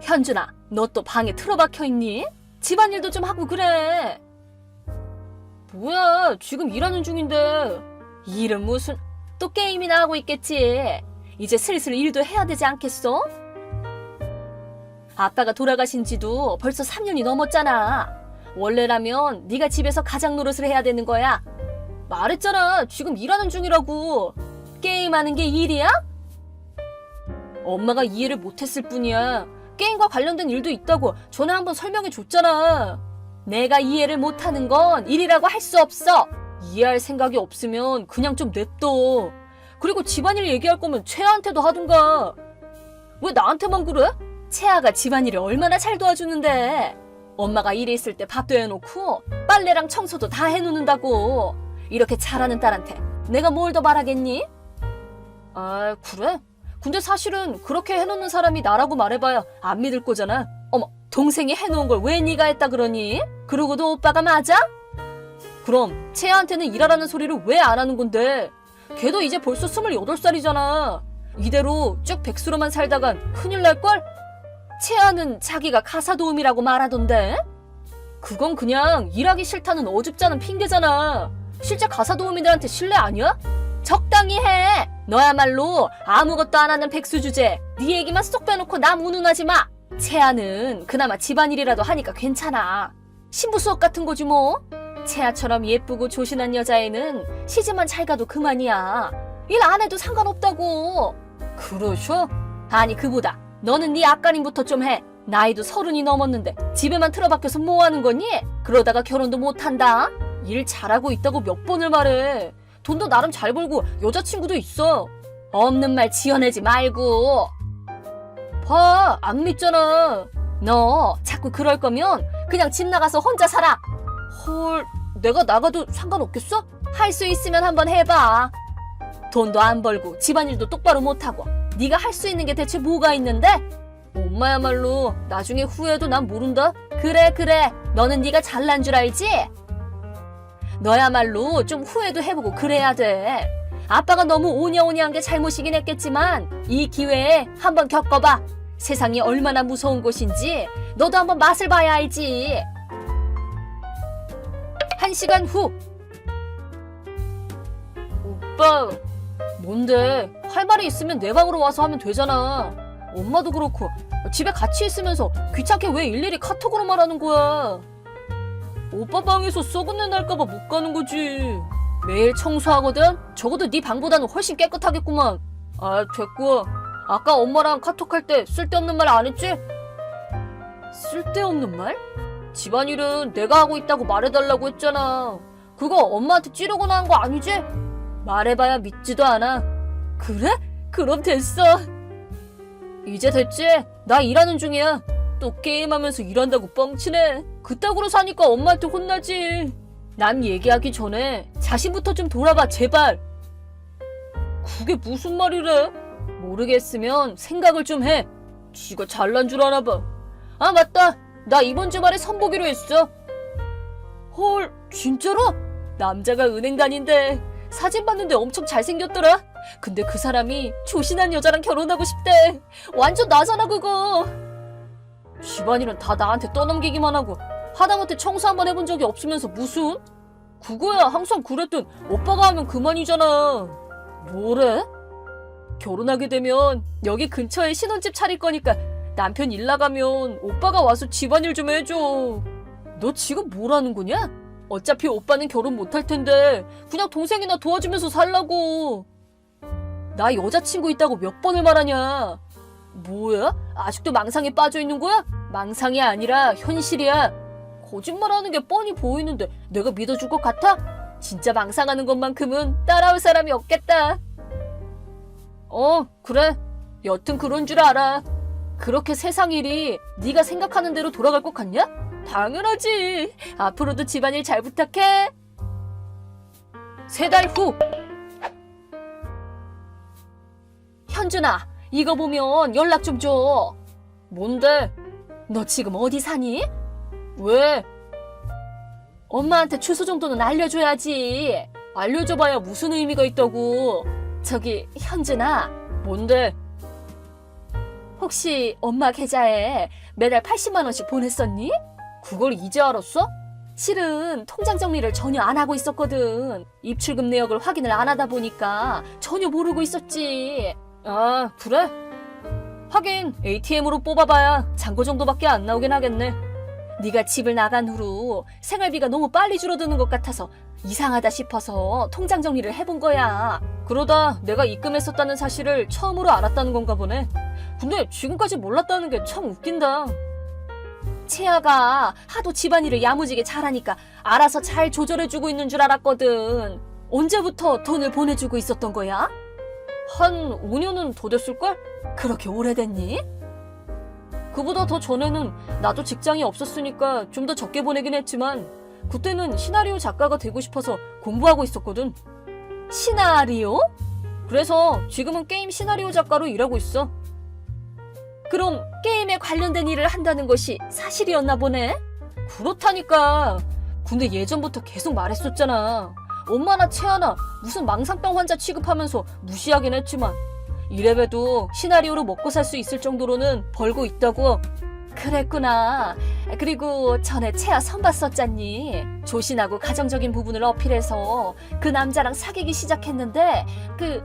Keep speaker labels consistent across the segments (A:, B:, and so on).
A: 현준아, 너 또 방에 틀어박혀 있니? 집안일도 좀 하고 그래. 뭐야, 지금 일하는 중인데. 일은 무슨, 또 게임이나 하고 있겠지. 이제 슬슬 일도 해야 되지 않겠어? 아빠가 돌아가신 지도 벌써 3년이 넘었잖아. 원래라면 네가 집에서 가장 노릇을 해야 되는 거야. 말했잖아. 지금 일하는 중이라고. 게임하는 게 일이야? 엄마가 이해를 못했을 뿐이야. 게임과 관련된 일도 있다고 전에 한번 설명해 줬잖아. 내가 이해를 못하는 건 일이라고 할 수 없어. 이해할 생각이 없으면 그냥 좀 냅둬. 그리고 집안일 얘기할 거면 채아한테도 하든가. 왜 나한테만 그래? 채아가 집안일을 얼마나 잘 도와주는데. 엄마가 일에 있을 때 밥도 해놓고 빨래랑 청소도 다 해놓는다고. 이렇게 잘하는 딸한테 내가 뭘더 말하겠니? 아, 그래? 근데 사실은 그렇게 해놓는 사람이 나라고 말해봐야 안 믿을 거잖아. 어머, 동생이 해놓은 걸 왜 네가 했다 그러니? 그러고도 오빠가 맞아? 그럼 채아한테는 일하라는 소리를 왜 안 하는 건데? 걔도 이제 벌써 28살이잖아. 이대로 쭉 백수로만 살다간 큰일 날걸? 채아는 자기가 가사 도우미라고 말하던데? 그건 그냥 일하기 싫다는 어줍잖은 핑계잖아. 실제 가사 도우미들한테 신뢰 아니야? 적당히 해! 너야말로 아무것도 안 하는 백수 주제. 네 얘기만 쏙 빼놓고 남 운운하지 마! 채아는 그나마 집안일이라도 하니까 괜찮아. 신부 수업 같은 거지 뭐. 채아처럼 예쁘고 조신한 여자애는 시집만 잘 가도 그만이야. 일 안 해도 상관없다고. 그러셔? 아니 그보다 너는 네 앞가림부터 좀 해. 나이도 서른이 넘었는데 집에만 틀어박혀서 뭐 하는 거니? 그러다가 결혼도 못한다. 일 잘하고 있다고 몇 번을 말해. 돈도 나름 잘 벌고 여자친구도 있어. 없는 말 지어내지 말고. 봐, 안 믿잖아. 너 자꾸 그럴 거면 그냥 집 나가서 혼자 살아. 헐, 내가 나가도 상관없겠어? 할 수 있으면 한번 해봐. 돈도 안 벌고 집안일도 똑바로 못하고 네가 할 수 있는 게 대체 뭐가 있는데? 엄마야말로 나중에 후회도 난 모른다. 그래 그래, 너는 네가 잘난 줄 알지? 너야말로 좀 후회도 해보고 그래야 돼. 아빠가 너무 오냐오냐한 게 잘못이긴 했겠지만 이 기회에 한번 겪어봐. 세상이 얼마나 무서운 곳인지 너도 한번 맛을 봐야 알지. 한 시간 후. 오빠, 뭔데? 할 말이 있으면 내 방으로 와서 하면 되잖아. 엄마도 그렇고 집에 같이 있으면서 귀찮게 왜 일일이 카톡으로 말하는 거야? 오빠 방에서 썩은 내 날까봐 못 가는 거지. 매일 청소하거든? 적어도 네 방보다는 훨씬 깨끗하겠구만. 아, 됐고. 아까 엄마랑 카톡할 때 쓸데없는 말 안 했지? 쓸데없는 말? 집안일은 내가 하고 있다고 말해달라고 했잖아. 그거 엄마한테 찌르거나 한 거 아니지? 말해봐야 믿지도 않아. 그래? 그럼 됐어. 이제 됐지? 나 일하는 중이야. 또 게임하면서 일한다고 뻥치네. 그따구로 사니까 엄마한테 혼나지. 남 얘기하기 전에 자신부터 좀 돌아봐, 제발. 그게 무슨 말이래? 모르겠으면 생각을 좀 해. 쥐가 잘난 줄 아나 봐. 아, 맞다. 나 이번 주말에 선보기로 했어. 헐, 진짜로? 남자가 은행 다닌데 사진 봤는데 엄청 잘생겼더라. 근데 그 사람이 조신한 여자랑 결혼하고 싶대. 완전 나잖아, 그거. 집안일은 다 나한테 떠넘기기만 하고 하다못해 청소 한번 해본 적이 없으면서 무슨? 그거야 항상 그랬던 오빠가 하면 그만이잖아. 뭐래? 결혼하게 되면 여기 근처에 신혼집 차릴 거니까 남편 일 나가면 오빠가 와서 집안일 좀 해줘. 너 지금 뭐라는 거냐? 어차피 오빠는 결혼 못할 텐데 그냥 동생이나 도와주면서 살라고. 나 여자친구 있다고 몇 번을 말하냐? 뭐야? 아직도 망상에 빠져 있는 거야? 망상이 아니라 현실이야. 거짓말하는 게 뻔히 보이는데 내가 믿어줄 것 같아? 진짜 망상하는 것만큼은 따라올 사람이 없겠다. 어, 그래. 여튼 그런 줄 알아. 그렇게 세상 일이 네가 생각하는 대로 돌아갈 것 같냐? 당연하지. 앞으로도 집안일 잘 부탁해. 세 달 후. 현준아, 이거 보면 연락 좀 줘. 뭔데? 너 지금 어디 사니? 왜? 엄마한테 주소 정도는 알려줘야지. 알려줘봐야 무슨 의미가 있다고. 저기, 현준아. 뭔데? 혹시 엄마 계좌에 매달 80만 원씩 보냈었니? 그걸 이제 알았어? 실은 통장 정리를 전혀 안 하고 있었거든. 입출금 내역을 확인을 안 하다 보니까 전혀 모르고 있었지. 아, 그래? 하긴 ATM으로 뽑아봐야 잔고 정도밖에 안 나오긴 하겠네. 네가 집을 나간 후로 생활비가 너무 빨리 줄어드는 것 같아서 이상하다 싶어서 통장 정리를 해본 거야. 그러다 내가 입금했었다는 사실을 처음으로 알았다는 건가 보네. 근데 지금까지 몰랐다는 게 참 웃긴다. 채아가 하도 집안일을 야무지게 잘하니까 알아서 잘 조절해주고 있는 줄 알았거든. 언제부터 돈을 보내주고 있었던 거야? 한 5년은 더 됐을걸? 그렇게 오래됐니? 그보다 더 전에는 나도 직장이 없었으니까 좀 더 적게 보내긴 했지만 그때는 시나리오 작가가 되고 싶어서 공부하고 있었거든. 시나리오? 그래서 지금은 게임 시나리오 작가로 일하고 있어. 그럼 게임에 관련된 일을 한다는 것이 사실이었나 보네? 그렇다니까. 근데 예전부터 계속 말했었잖아. 엄마나 채아나 무슨 망상병 환자 취급하면서 무시하긴 했지만 이래봬도 시나리오로 먹고 살 수 있을 정도로는 벌고 있다고. 그랬구나. 그리고 전에 채아 선 봤었잖니. 조신하고 가정적인 부분을 어필해서 그 남자랑 사귀기 시작했는데 그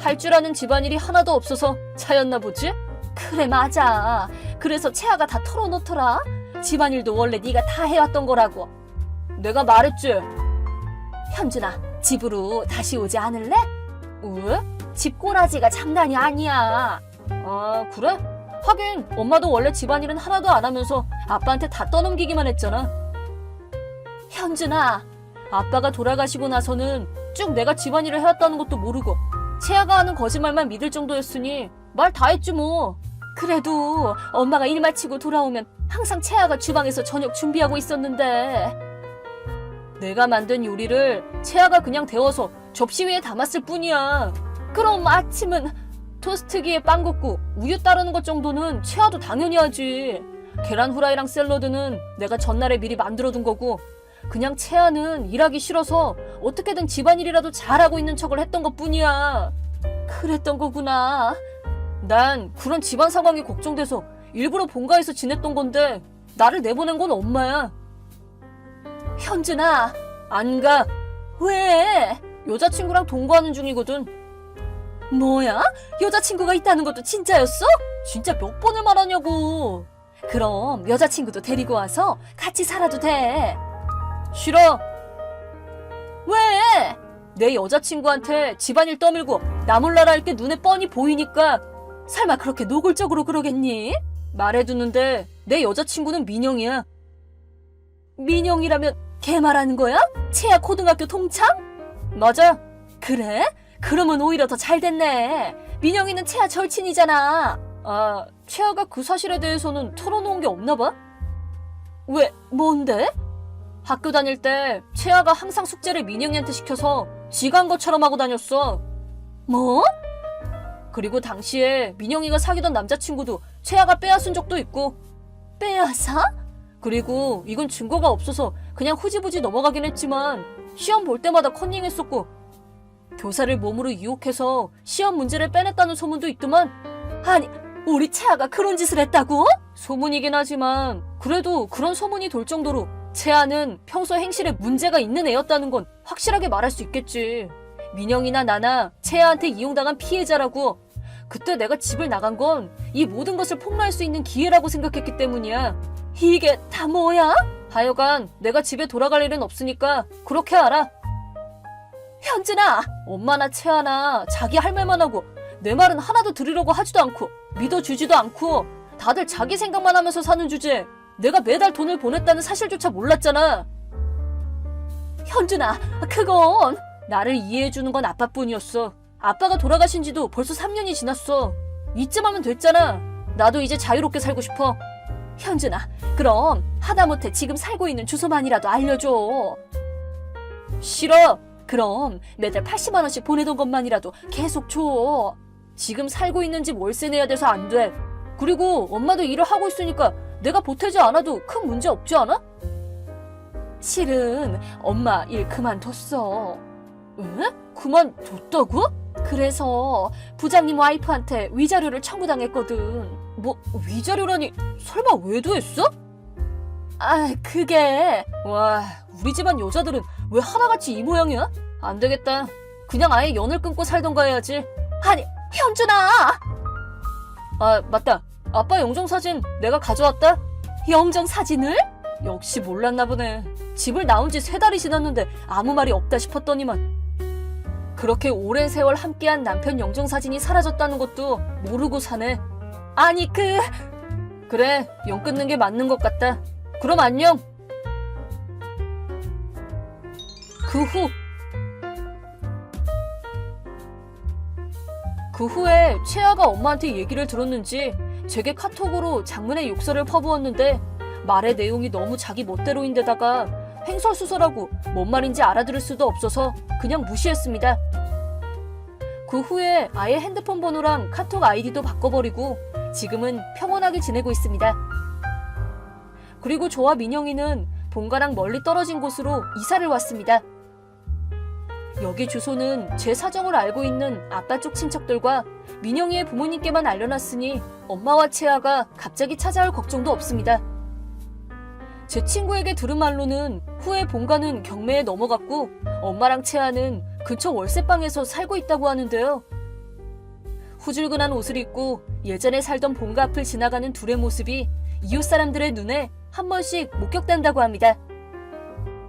A: 할 줄 아는 집안일이 하나도 없어서 차였나 보지? 그래 맞아. 그래서 채아가 다 털어놓더라. 집안일도 원래 네가 다 해왔던 거라고. 내가 말했지. 현준아, 집으로 다시 오지 않을래? 왜? 집 꼬라지가 장난이 아니야. 아, 그래? 하긴 엄마도 원래 집안일은 하나도 안 하면서 아빠한테 다 떠넘기기만 했잖아. 현준아, 아빠가 돌아가시고 나서는 쭉 내가 집안일을 해왔다는 것도 모르고 채아가 하는 거짓말만 믿을 정도였으니 말 다 했지 뭐. 그래도 엄마가 일 마치고 돌아오면 항상 채아가 주방에서 저녁 준비하고 있었는데 내가 만든 요리를 채아가 그냥 데워서 접시 위에 담았을 뿐이야. 그럼 아침은 토스트기에 빵 굽고 우유 따르는 것 정도는 채아도 당연히 하지. 계란 후라이랑 샐러드는 내가 전날에 미리 만들어둔 거고 그냥 채아는 일하기 싫어서 어떻게든 집안일이라도 잘하고 있는 척을 했던 것 뿐이야. 그랬던 거구나. 난 그런 집안 상황이 걱정돼서 일부러 본가에서 지냈던 건데 나를 내보낸 건 엄마야. 현준아, 안 가. 왜? 여자친구랑 동거하는 중이거든. 뭐야? 여자친구가 있다는 것도 진짜였어? 진짜 몇 번을 말하냐고. 그럼 여자친구도 데리고 와서 같이 살아도 돼. 싫어. 왜? 내 여자친구한테 집안일 떠밀고 나 몰라라 할 게 눈에 뻔히 보이니까 설마 그렇게 노골적으로 그러겠니? 말해두는데 내 여자친구는 민영이야. 민영이라면 걔 말하는 거야? 채아 고등학교 동창? 맞아. 그래? 그러면 오히려 더 잘 됐네. 민영이는 채아 절친이잖아. 아, 채아가 그 사실에 대해서는 털어놓은 게 없나 봐? 왜, 뭔데? 학교 다닐 때 채아가 항상 숙제를 민영이한테 시켜서 한 것처럼 하고 다녔어. 뭐? 그리고 당시에 민영이가 사귀던 남자친구도 채아가 빼앗은 적도 있고. 빼앗아? 그리고 이건 증거가 없어서 그냥 후지부지 넘어가긴 했지만 시험 볼 때마다 컨닝했었고 교사를 몸으로 유혹해서 시험 문제를 빼냈다는 소문도 있더만. 아니 우리 채아가 그런 짓을 했다고? 소문이긴 하지만 그래도 그런 소문이 돌 정도로 채아는 평소 행실에 문제가 있는 애였다는 건 확실하게 말할 수 있겠지. 민영이나 나나 채아한테 이용당한 피해자라고. 그때 내가 집을 나간 건 이 모든 것을 폭로할 수 있는 기회라고 생각했기 때문이야 이게 다 뭐야? 하여간 내가 집에 돌아갈 일은 없으니까 그렇게 알아. 현진아, 엄마나 채아나 자기 할 말만 하고 내 말은 하나도 들으려고 하지도 않고 믿어주지도 않고 다들 자기 생각만 하면서 사는 주제 내가 매달 돈을 보냈다는 사실조차 몰랐잖아. 현준아, 그건 나를 이해해주는 건 아빠뿐이었어. 아빠가 돌아가신 지도 벌써 3년이 지났어. 이쯤 하면 됐잖아. 나도 이제 자유롭게 살고 싶어. 현준아, 그럼 하다못해 지금 살고 있는 주소만이라도 알려줘. 싫어. 그럼 매달 80만 원씩 보내던 것만이라도 계속 줘. 지금 살고 있는 집 월세 내야 돼서 안 돼. 그리고 엄마도 일을 하고 있으니까 내가 보태지 않아도 큰 문제 없지 않아? 실은 엄마 일 그만뒀어. 에? 그만뒀다고? 그래서 부장님 와이프한테 위자료를 청구당했거든. 뭐 위자료라니 설마 외도했어? 아 그게 와 우리 집안 여자들은 왜 하나같이 이 모양이야? 안 되겠다. 그냥 아예 연을 끊고 살던가 해야지. 아니 현준아. 아 맞다. 아빠 영정 사진 내가 가져왔다. 영정 사진을? 역시 몰랐나 보네. 집을 나온 지 세 달이 지났는데 아무 말이 없다 싶었더니만. 그렇게 오랜 세월 함께한 남편 영정 사진이 사라졌다는 것도 모르고 사네. 아니 그 그래 영 끊는 게 맞는 것 같다. 그럼 안녕. 그 후. 그 후에 채아가 엄마한테 얘기를 들었는지 제게 카톡으로 장문의 욕설을 퍼부었는데 말의 내용이 너무 자기 멋대로인데다가 횡설수설하고 뭔 말인지 알아들을 수도 없어서 그냥 무시했습니다. 그 후에 아예 핸드폰 번호랑 카톡 아이디도 바꿔버리고 지금은 평온하게 지내고 있습니다. 그리고 저와 민영이는 본가랑 멀리 떨어진 곳으로 이사를 왔습니다. 여기 주소는 제 사정을 알고 있는 아빠 쪽 친척들과 민영이의 부모님께만 알려놨으니 엄마와 채아가 갑자기 찾아올 걱정도 없습니다. 제 친구에게 들은 말로는 후에 본가는 경매에 넘어갔고 엄마랑 채아는 근처 월세방에서 살고 있다고 하는데요. 후줄근한 옷을 입고 예전에 살던 본가 앞을 지나가는 둘의 모습이 이웃 사람들의 눈에 한 번씩 목격된다고 합니다.